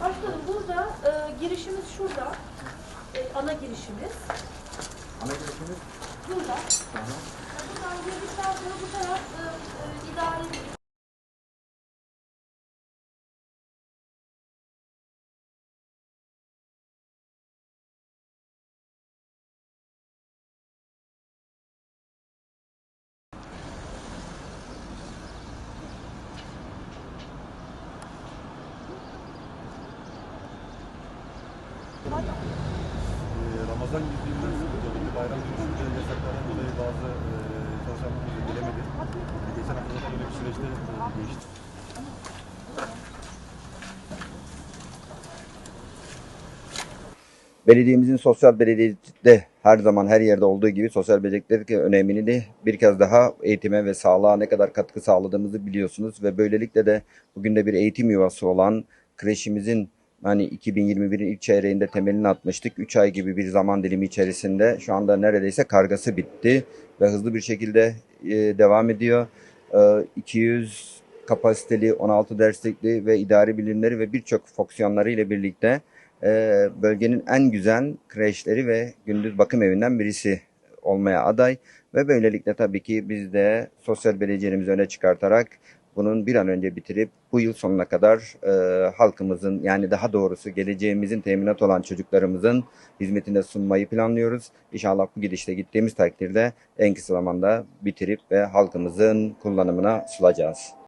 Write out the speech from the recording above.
Başkanım burada e, girişimiz şurada. E, ana girişimiz. Ana girişimiz Burada. Buradan girdikten sonra bu taraf e, e, idare Ee, Ramazan girdiğinden dolayı bayram dönüşünde yasaklardan dolayı bazı e, çalışanlarımız gelemedi. Geçen hafta da böyle bir süreçte e, geçti. Belediyemizin sosyal belediyede her zaman her yerde olduğu gibi sosyal becerilerin önemini de bir kez daha eğitime ve sağlığa ne kadar katkı sağladığımızı biliyorsunuz ve böylelikle de bugün de bir eğitim yuvası olan kreşimizin hani 2021'in ilk çeyreğinde temelini atmıştık. 3 ay gibi bir zaman dilimi içerisinde şu anda neredeyse kargası bitti ve hızlı bir şekilde e, devam ediyor. E, 200 kapasiteli, 16 derslikli ve idari bilimleri ve birçok fonksiyonları ile birlikte e, bölgenin en güzel kreşleri ve gündüz bakım evinden birisi olmaya aday ve böylelikle tabii ki biz de sosyal belediyelerimizi öne çıkartarak bunun bir an önce bitirip bu yıl sonuna kadar e, halkımızın yani daha doğrusu geleceğimizin teminat olan çocuklarımızın hizmetine sunmayı planlıyoruz. İnşallah bu gidişte gittiğimiz takdirde en kısa zamanda bitirip ve halkımızın kullanımına sunacağız.